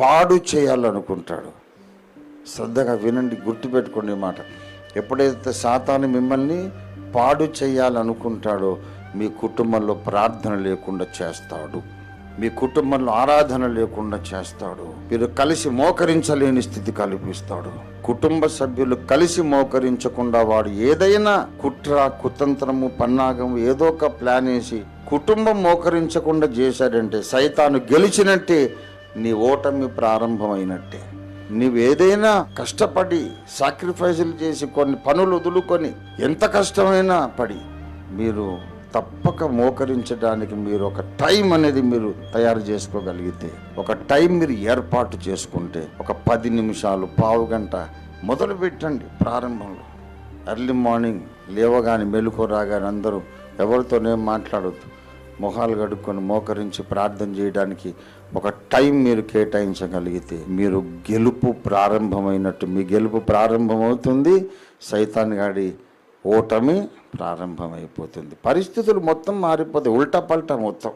పాడు చేయాలనుకుంటాడు. శ్రద్ధగా వినండి గుర్తుపెట్టుకోండి మాట. ఎప్పుడైతే సాతాను మిమ్మల్ని పాడు చేయాలనుకుంటాడో మీ కుటుంబంలో ప్రార్థన లేకుండా చేస్తాడు. మీ కుటుంబంలో ఆరాధన లేకుండా చేస్తాడు. మీరు కలిసి మోకరించలేని స్థితి కల్పిస్తాడు. కుటుంబ సభ్యులు కలిసి మోకరించకుండా వాడు ఏదైనా కుట్ర కుతంత్రము పన్నాగము ఏదో ఒక ప్లాన్ వేసి కుటుంబం మోకరించకుండా చేశాడంటే సైతాను గెలిచినట్టే నీ ఓటమి ప్రారంభమైనట్టే. నీవు ఏదైనా కష్టపడి సాక్రిఫైసులు చేసి కొన్ని పనులు వదులుకొని ఎంత కష్టమైనా పడి మీరు తప్పక మోకరించడానికి మీరు ఒక టైం అనేది మీరు తయారు చేసుకోగలిగితే ఒక టైం మీరు ఏర్పాటు చేసుకుంటే ఒక పది నిమిషాలు పావు గంట మొదలు పెట్టండి ప్రారంభంలో. ఎర్లీ మార్నింగ్ లేవగానే మెలుకు రాగానే అందరూ ఎవరితోనే మాట్లాడద్దు. మొహాలు కడుక్కొని మోకరించి ప్రార్థన చేయడానికి ఒక టైం మీరు కేటాయించగలిగితే మీరు గెలుపు ప్రారంభమైనట్టు మీ గెలుపు ప్రారంభమవుతుంది సైతాన్ గాడి ఓటమి ప్రారంభమైపోతుంది. పరిస్థితులు మొత్తం మారిపోతాయి ఉల్టా పల్టా మొత్తం.